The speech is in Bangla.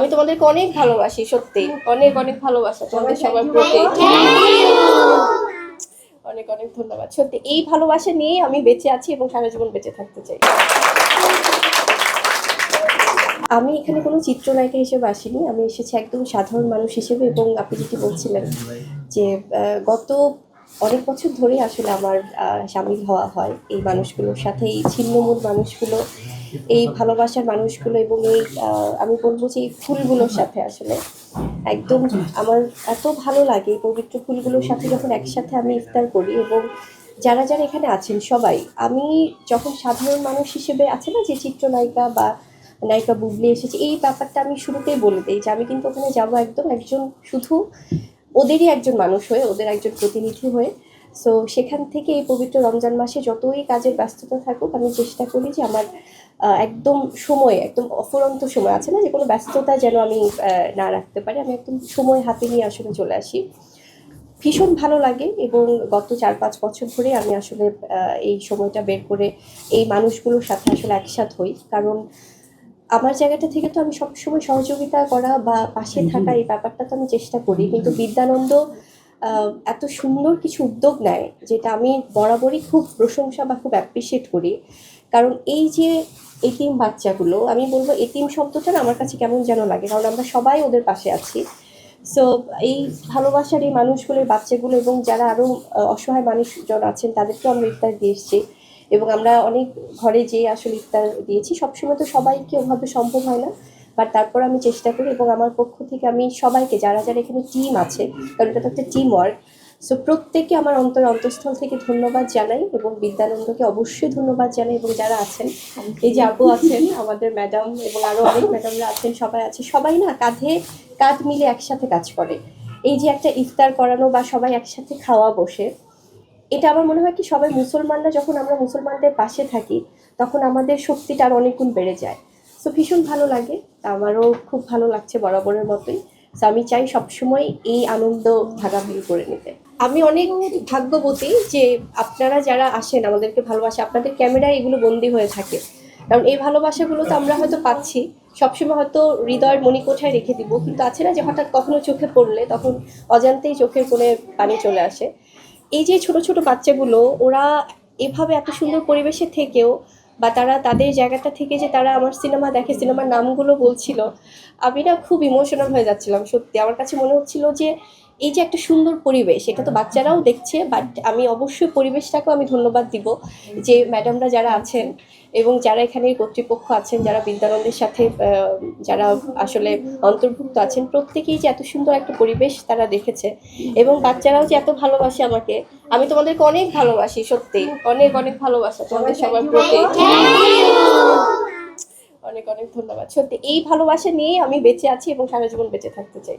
আমি তোমাদেরকে অনেক ভালোবাসি সত্যি। অনেক অনেক ভালোবাসা তোমাদের সবার প্রতি। অনেক অনেক ধন্যবাদ। সত্যি এই ভালোবাসা নিয়ে আমি বেঁচে আছি এবং সারা জীবন বেঁচে থাকতে চাই। আমি এখানে কোনো চিত্রনায়িকা হিসেবে আসিনি। আমি এসেছি একদম সাধারণ মানুষ হিসেবে এবং আপনি যেটি বলছিলেন যে গত অনেক বছর ধরে আসলে আমার সামিল হওয়া হয়। এই মানুষগুলোর সাথে এই ছিন্নমূল মানুষগুলো, এই ভালোবাসার মানুষগুলো এবং এই আমি বলব যে এই ফুলগুলোর সাথে আসলে। একদম আমার এত ভালো লাগে এই পবিত্র ফুলগুলোর সাথে যখন একসাথে আমি ইফতার করি এবং যারা যারা এখানে আছেন সবাই, আমি যখন সাধারণ মানুষ হিসেবে আছে না যে চিত্রনায়িকা বা নায়িকা বুবলি এসেছে, এই ব্যাপারটা আমি শুরুতেই বলে দিই যে আমি কিন্তু ওখানে যাব একদম একজন শুধু ওদেরই একজন মানুষ হয়ে, ওদের একজন প্রতিনিধি হয়ে। সো সেখান থেকে এই পবিত্র রমজান মাসে যতই কাজের ব্যস্ততা থাকুক, আমি চেষ্টা করি যে আমার একদম সময়, একদম অফুরন্ত সময়, আছে না? যে কোনো ব্যস্ততা যেন আমি না রাখতে পারি, আমি একদম সময় হাতে নিয়ে আসলে চলে আসি। ভীষণ ভালো লাগে এবং গত চার পাঁচ বছর ধরে আমি আসলে এই সময়টা বের করে এই মানুষগুলোর সাথে আসলে একসাথ হই। কারণ আমার জায়গাটা থেকে তো আমি সবসময় সহযোগিতা করা বা পাশে থাকা এই ব্যাপারটা তো আমি চেষ্টা করি। কিন্তু বিদ্যানন্দ এত সুন্দর কিছু উদ্যোগ নেয় যেটা আমি বরাবরই খুব প্রশংসা বা খুব অ্যাপ্রিসিয়েট করি। কারণ এই যে এতিম বাচ্চাগুলো আমি বলব এতিম শব্দটা না আমার কাছে কেমন যেন লাগে কারণ আমরা সবাই ওদের পাশে আছি। সো এই ভালোবাসার এই মানুষগুলোর বাচ্চাগুলো এবং যারা আরও অসহায় মানুষজন আছেন তাদেরকেও আমরা ইফতার দিয়ে এসেছি। এবং আমরা অনেক ঘরে যেয়ে আসলে ইফতার দিয়েছি। সবসময় তো সবাইকে ওভাবে সম্ভব হয় না। বাট তারপর আমি চেষ্টা করি এবং আমার পক্ষ থেকে আমি সবাইকে যারা যারা এখানে টিম আছে কারণ এটা তো একটা টিম ওয়ার্ক সো প্রত্যেককে আমার অন্তর অন্তঃস্থল থেকে ধন্যবাদ জানাই এবং বিদ্যানন্দকে অবশ্যই ধন্যবাদ জানাই এবং যারা আছেন এই যে আপু আছেন আমাদের ম্যাডাম এবং আরও অনেক ম্যাডামরা আছেন সবাই আছে। সবাই না কাঁধে কাঁধ মিলে একসাথে কাজ করে। এই যে একটা ইফতার করানো বা সবাই একসাথে খাওয়া বসে এটা আমার মনে হয় কি সবাই মুসলমানরা যখন আমরা মুসলমানদের পাশে থাকি, তখন আমাদের শক্তিটা আর অনেক গুণ বেড়ে যায়। সো ভীষণ ভালো লাগে। আমারও খুব ভালো লাগছে বরাবরের মতোই। সো আমি চাই সবসময় এই আনন্দ ভাগাভাগি করে নিতে। আমি অনেক ভাগ্যবতী যে আপনারা যারা আসেন, আমাদেরকে ভালোবাসে, আপনাদের ক্যামেরায় এগুলো বন্দি হয়ে থাকে। কারণ এই ভালোবাসাগুলো তো আমরা হয়তো পাচ্ছি। সবসময় হয়তো হৃদয়ের মণিকোঠায় রেখে দিব। কিন্তু আছে না যে হঠাৎ কখনো চোখে পড়লে, তখন অজান্তেই চোখের কোণে পানি চলে আসে। এই যে ছোট ছোট বাচ্চাগুলো, ওরা এভাবে এত সুন্দর পরিবেশে থেকেও বা তারা তাদের জায়গাটা থেকে যে তারা আমার সিনেমা দেখে, সিনেমার নামগুলো বলছিল, আমি না খুব ইমোশনাল হয়ে যাচ্ছিলাম সত্যি। আমার কাছে মনে হচ্ছিল যে এই যে একটা সুন্দর পরিবেশ, এটা তো বাচ্চারাও দেখছে বাট আমি অবশ্যই পরিবেশটাকেও আমি ধন্যবাদ দিব যে ম্যাডামরা যারা আছেন এবং যারা এখানে কর্তৃপক্ষ আছেন, যারা বিদ্যানন্দের সাথে যারা আসলে অন্তর্ভুক্ত আছেন, প্রত্যেকেই যে এত সুন্দর একটা পরিবেশ তারা দেখেছে এবং বাচ্চারাও যে এত ভালোবাসে আমাকে, আমি তোমাদেরকে অনেক ভালোবাসি, সত্যি। অনেক অনেক ভালোবাসা তোমাদের সবার প্রতি। অনেক অনেক ধন্যবাদ। সত্যি, এই ভালোবাসা নিয়ে আমি বেঁচে আছি এবং সারা জীবন বেঁচে থাকতে চাই।